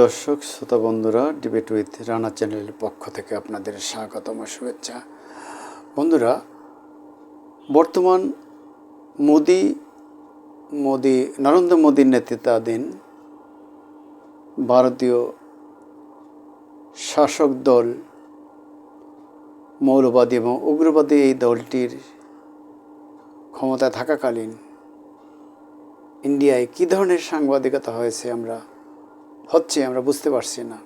দর্শক, শ্রোতা বন্ধুরা ডিবেট উইথ রানা চ্যানেলের পক্ষ থেকে আপনাদের স্বাগতম শুভেচ্ছা। বন্ধুরা, বর্তমান মোদি মোদি, নরেন্দ্র মোদীর নেতৃত্বাধীন ভারতীয় শাসক দল, মৌলবাদী এবং উগ্রবাদী এই দলটির ক্ষমতায় থাকাকালীন ইন্ডিয়ায় কী ধরনের সাংবাদিকতা হয়েছে আমরা হচ্ছে, আমরা বুঝতে পারছি না।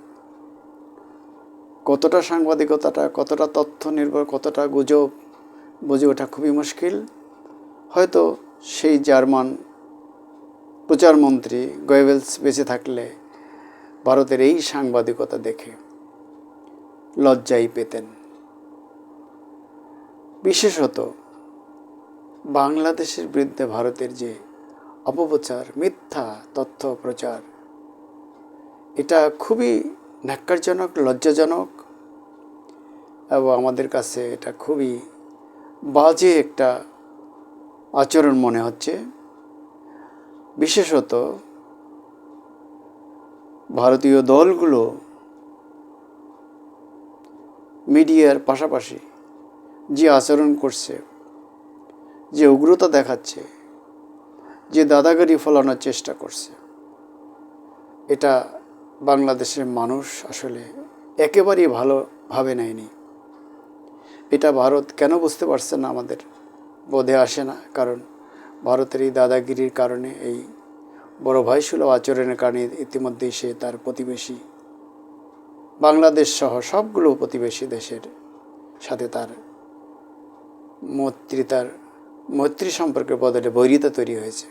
কতটা সাংবাদিকতাটা, কতটা তথ্য নির্ভর, কতটা গুজব বুঝে ওঠা খুবই মুশকিল। হয়তো সেই জার্মান প্রচারমন্ত্রী গোয়েবেলস বেঁচে থাকলে ভারতের এই সাংবাদিকতা দেখে লজ্জাই পেতেন। বিশেষত বাংলাদেশের বিরুদ্ধে ভারতের যে অপপ্রচার, মিথ্যা তথ্য প্রচার এটা খুবই ন্যাক্কারজনক, লজ্জাজনক এবং আমাদের কাছে এটা খুবই বাজে একটা আচরণ মনে হচ্ছে। বিশেষত ভারতীয় দলগুলো মিডিয়ার পাশাপাশি যে আচরণ করছে, যে উগ্রতা দেখাচ্ছে, যে দাদাগিরি ফলানোর চেষ্টা করছে, এটা বাংলাদেশের মানুষ আসলে একেবারেই ভালো ভাবে নেয়নি। এটা ভারত কেন বুঝতে পারছে না আমাদের? বোধে আসে না, কারণ ভারতের এই দাদাগিরির কারণে এই বড় ভাই সুলভ আচরণের কারণে ইতিমধ্যেই সে তার প্রতিবেশী বাংলাদেশ সহ সবগুলো প্রতিবেশী দেশের সাথে তার মৈত্রিতার মৈত্রী সম্পর্কের বদলে বৈরিতা তৈরি হয়েছে।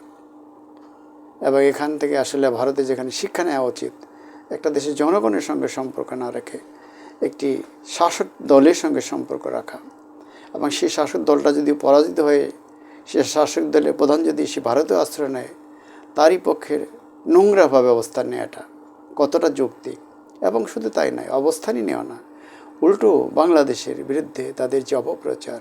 এবং এখান থেকে আসলে ভারতে যেখানে শিক্ষা নেওয়া উচিত একটা দেশের জনগণের সঙ্গে সম্পর্ক না রেখে একটি শাসক দলের সঙ্গে সম্পর্ক রাখা। এবং সেই শাসক দলটা যদি পরাজিত হয়ে, সে শাসক দলের প্রধান যদি সে ভারতীয় আশ্রয় নেয়, তারই পক্ষের নোংরাভাবে অবস্থান নেওয়াটা কতটা যৌক্তিক? এবং শুধু তাই নয়, অবস্থানই নেওয়া না, উল্টো বাংলাদেশের বিরুদ্ধে তাদের যে অপপ্রচার,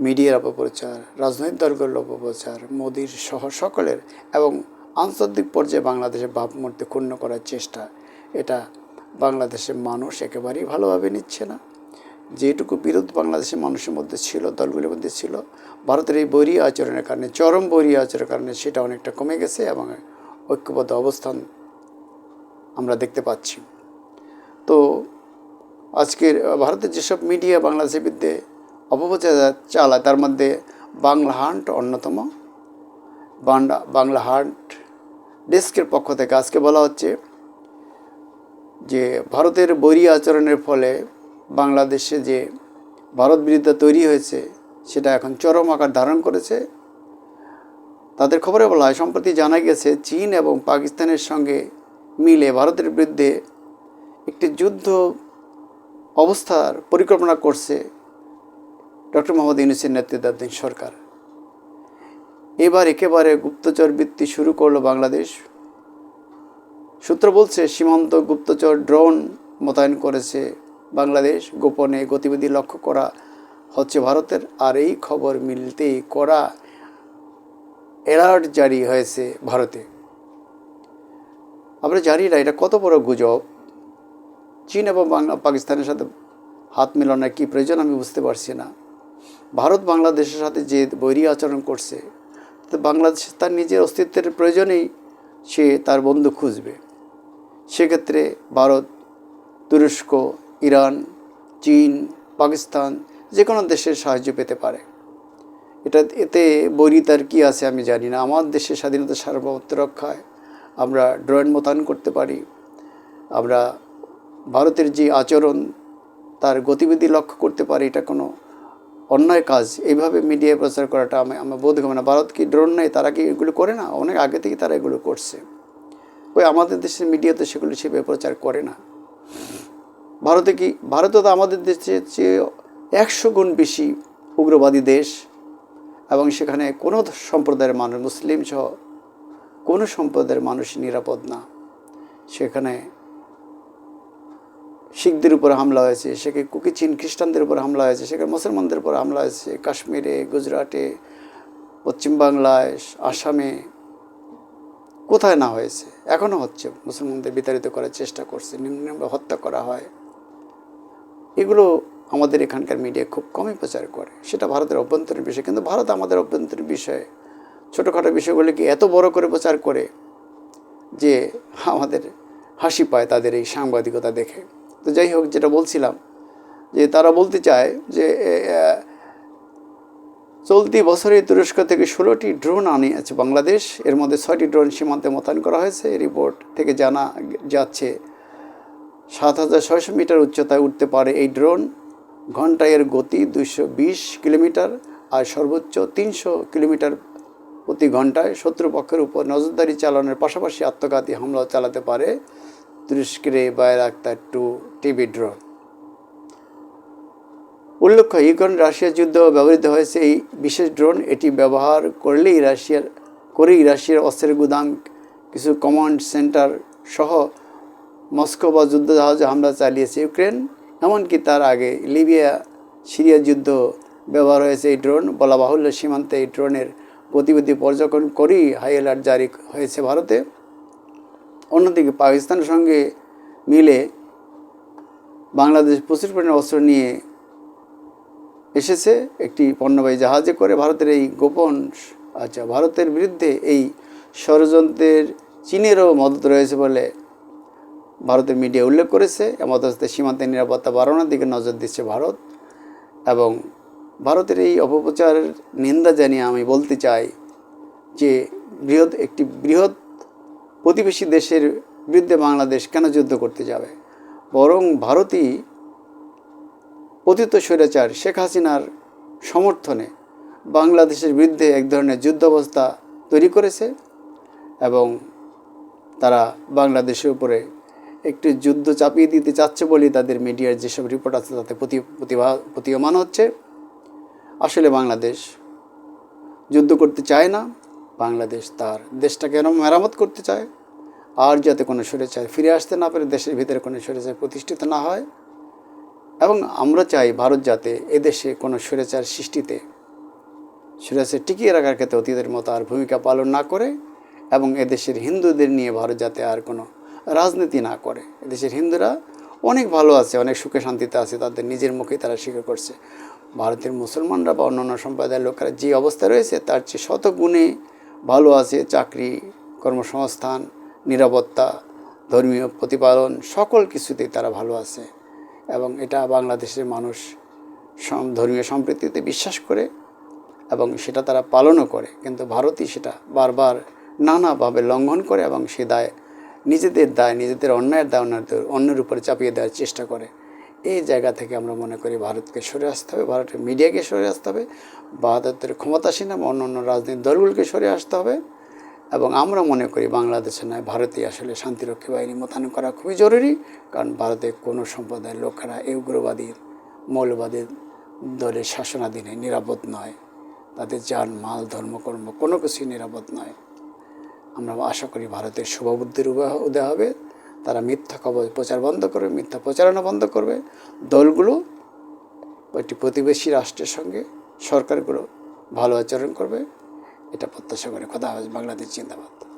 মিডিয়ার অপপ্রচার, রাজনৈতিক দলগুলোর অপপ্রচার, মোদির সহ সকলের এবং আন্তর্জাতিক পর্যায়ে বাংলাদেশের ভাবমূর্তি ক্ষুণ্ণ করার চেষ্টা। এটা বাংলাদেশের মানুষ একেবারেই ভালোভাবে নিচ্ছে না। যেটুকু বিরোধ বাংলাদেশের মানুষের মধ্যে ছিল, দলগুলির মধ্যে ছিল, ভারতের এই বৈরী আচরণের কারণে, চরম বৈরী আচরণের কারণে সেটা অনেকটা কমে গেছে এবং ঐক্যবদ্ধ অবস্থান আমরা দেখতে পাচ্ছি। তো আজকের ভারতের যেসব মিডিয়া বাংলাদেশের বিরুদ্ধে অপপ্রচার চালায়, তার মধ্যে বাংলা হান্ট অন্যতম। বাংলা বাংলা হান্ট ডেস্কের পক্ষ থেকে আজকে বলা হচ্ছে যে ভারতের বৈরী আচরণের ফলে বাংলাদেশে যে ভারত বিরুদ্ধে তৈরি হয়েছে, সেটা এখন চরম আকার ধারণ করেছে। তাদের খবরে বলা হয়, সম্প্রতি জানা গেছে, চীন এবং পাকিস্তানের সঙ্গে মিলে ভারতের বিরুদ্ধে একটি যুদ্ধ অবস্থার পরিকল্পনা করছে ডক্টর মোহাম্মদ ইউনুসের নেতৃত্বাধীন সরকার। এবার একেবারে গুপ্তচর বৃত্তি শুরু করল বাংলাদেশ। সূত্র বলছে, সীমান্ত গুপ্তচর ড্রোন মোতায়েন করেছে বাংলাদেশ। গোপনে গতিবিধি লক্ষ্য করা হচ্ছে ভারতের। আর এই খবর মিলতেই করা অ্যালার্ট জারি হয়েছে ভারতে। আমরা জানি না, এটা কত বড় গুজব। চীন এবং বাংলা পাকিস্তানের সাথে হাত মেলানোর কী প্রয়োজন আমি বুঝতে পারছি না। ভারত বাংলাদেশের সাথে যে বৈরী আচরণ করছে। তো বাংলাদেশ তার নিজের অস্তিত্বের প্রয়োজনেই সে তার বন্ধু খুঁজবে। সেক্ষেত্রে ভারত, তুরস্ক, ইরান, চীন, পাকিস্তান যে কোনো দেশের সাহায্য পেতে পারে। এটা এতে বৈরিতার কী আছে আমি জানি না। আমার দেশের স্বাধীনতা সার্বভৌমত্ব রক্ষায় আমরা ড্রয়েন মোতায়েন করতে পারি। আমরা ভারতের যে আচরণ, তার গতিবিধি লক্ষ্য করতে পারি, এটা কোনো অন্যায় কাজ, এইভাবে মিডিয়ায় প্রচার করাটা আমি আমার বোধ হবে না। ভারত কি ড্রোন নেই? তারা কি এগুলো করে না? অনেক আগে থেকে তারা এগুলো করছে। ওই আমাদের দেশের মিডিয়াতে সেগুলো সেভাবে প্রচার করে না। ভারতে কি, ভারতে তো আমাদের দেশের চেয়ে একশো গুণ বেশি উগ্রবাদী দেশ এবং সেখানে কোনো সম্প্রদায়ের মানুষ, মুসলিম সহ কোনো সম্প্রদায়ের মানুষ নিরাপদ না। সেখানে শিখদের উপর হামলা হয়েছে সেখানে কুকি চীন খ্রিস্টানদের উপর হামলা হয়েছে সেখানে মুসলমানদের উপর হামলা হয়েছে, কাশ্মীরে, গুজরাটে পশ্চিমবাংলায় আসামে, কোথায় না হয়েছে এখনও হচ্ছে। মুসলমানদের বিতাড়িত করার চেষ্টা করছে নিম্ন হত্যা করা হয়। এগুলো আমাদের এখানকার মিডিয়া খুব কমই প্রচার করে। সেটা ভারতের অভ্যন্তরীণ বিষয়, কিন্তু ভারত আমাদের অভ্যন্তরীণ বিষয়ে। ছোটোখাটো বিষয়গুলিকে এত বড় করে প্রচার করে যে আমাদের হাসি পায় তাদের এই সাংবাদিকতা দেখে। তো যাই হোক, যেটা বলছিলাম, যে তারা বলতে চায় যে চলতি বছরে তুরস্ক থেকে ষোলোটি ড্রোন আনিয়েছে বাংলাদেশ। এর মধ্যে ছয়টি ড্রোন সীমান্তে মোতায়েন করা হয়েছে। রিপোর্ট থেকে জানা যাচ্ছে, সাত হাজার ছয়শো মিটার উচ্চতায় উঠতে পারে এই ড্রোন। ঘন্টায় এর গতি দুইশো বিশ কিলোমিটার আর সর্বোচ্চ তিনশো কিলোমিটার প্রতি ঘন্টায়। শত্রুপক্ষের উপর নজরদারি চালানোর পাশাপাশি আত্মঘাতী হামলা চালাতে পারে। এই বায়রাক্তার টু টিভি ড্রোন উল্লেখ্য, ইউক্রেন রাশিয়ার যুদ্ধ ব্যবহৃত হয়েছে। এই বিশেষ ড্রোন এটি ব্যবহার করলেই রাশিয়ার, করেই রাশিয়ার অস্ত্রের গুদাম, কিছু কমান্ড সেন্টার সহ মস্কো বা যুদ্ধ জাহাজে হামলা চালিয়েছে ইউক্রেন। এমনকি তার আগে লিবিয়া, সিরিয়া যুদ্ধ ব্যবহার হয়েছে এই ড্রোন। বলা বাহুল্য, সীমান্তে এই ড্রোনের গতিবিধি পর্যবেক্ষণ করেই হাই অ্যালার্ট জারি হয়েছে ভারতে। অন্যদিকে পাকিস্তানের সঙ্গে মিলে বাংলাদেশ প্রচুর পরিমাণে অস্ত্র নিয়ে এসেছে, একটি পণ্যবাহী জাহাজে করে ভারতের এই গোপন আচ্ছা ভারতের বিরুদ্ধে এই ষড়যন্ত্রের চীনেরও মদত রয়েছে বলে ভারতের মিডিয়া উল্লেখ করেছে। এমতস্তে সীমান্তের নিরাপত্তা বাড়ানোর দিকে নজর দিচ্ছে ভারত এবং ভারতের এই অপপ্রচারের নিন্দা জানিয়ে আমি বলতে চাই যে বৃহৎ, একটি বৃহৎ প্রতিবেশী দেশের বিরুদ্ধে বাংলাদেশ কেন যুদ্ধ করতে যাবে? বরং ভারতই পতিত স্বৈরাচার শেখ হাসিনার সমর্থনে বাংলাদেশের বিরুদ্ধে এক ধরনের যুদ্ধাবস্থা তৈরি করেছে এবং তারা বাংলাদেশের উপরে একটি যুদ্ধ চাপিয়ে দিতে চাচ্ছে বলেই তাদের মিডিয়ার যেসব রিপোর্ট আছে তাতে প্রতি, প্রতিভা, প্রতীয়মান হচ্ছে। আসলে বাংলাদেশ যুদ্ধ করতে চায় না। বাংলাদেশ তার দেশটাকে এরম মেরামত করতে চায়, আর যাতে কোনো স্বৈরাচার ফিরে আসতে না পারে, দেশের ভিতরে কোনো স্বৈরাচার প্রতিষ্ঠিত না হয়। এবং আমরা চাই ভারত যাতে এদেশে কোনো স্বৈরাচার সৃষ্টিতে স্বৈরাচার টিকিয়ে রাখার ক্ষেত্রে অতীতের মতো আর ভূমিকা পালন না করে, এবং এদেশের হিন্দুদের নিয়ে ভারত যাতে আর কোনো রাজনীতি না করে। এদেশের হিন্দুরা অনেক ভালো আছে, অনেক সুখে শান্তিতে আছে, তাদের নিজের মুখেই তারা স্বীকার করছে। ভারতের মুসলমানরা বা অন্যান্য সম্প্রদায়ের লোকেরা যে অবস্থা রয়েছে, তার চেয়ে শত গুণে ভালো আছে, চাকরি, কর্মসংস্থান, নিরাপত্তা, ধর্মীয় প্রতিপালন, সকল কিছুতেই তারা ভালো আছে। এবং এটা বাংলাদেশের মানুষ ধর্মীয় সম্প্রীতিতে বিশ্বাস করে এবং সেটা তারা পালনও করে। কিন্তু ভারতই সেটা বারবার নানাভাবে লঙ্ঘন করে এবং সে দায় নিজেদের দায়, নিজেদের অন্যায়ের দায় অন্যদের, অন্যের উপরে চাপিয়ে দেওয়ার চেষ্টা করে। এই জায়গা থেকে আমরা মনে করি ভারতকে সরে আসতে হবে, ভারতের মিডিয়াকে সরে আসতে হবে, ভারতের ক্ষমতাসীন এবং অন্য অন্য রাজনৈতিক দলগুলোকে সরে আসতে হবে এবং আমরা মনে করি বাংলাদেশে নয় ভারতে আসলে শান্তিরক্ষী বাহিনী মোতায়েন করা খুবই জরুরি, কারণ ভারতে কোনো সম্প্রদায়ের লোকেরা এই উগ্রবাদী, মৌলবাদী দলের শাসনাধীনে নিরাপদ নয়। তাদের যান মাল ধর্মকর্ম কোনো কিছুই নিরাপদ নয়। আমরা আশা করি ভারতের শুভবুদ্ধির উদয় হবে। তারা মিথ্যা খবর, প্রচার বন্ধ করবে, মিথ্যা প্রচারণা বন্ধ করবে। দলগুলো একটি প্রতিবেশী রাষ্ট্রের সঙ্গে সরকারগুলো ভালো আচরণ করবে। এটা প্রত্যাশা করে কথা বাংলাদেশ জিন্দাবাদ।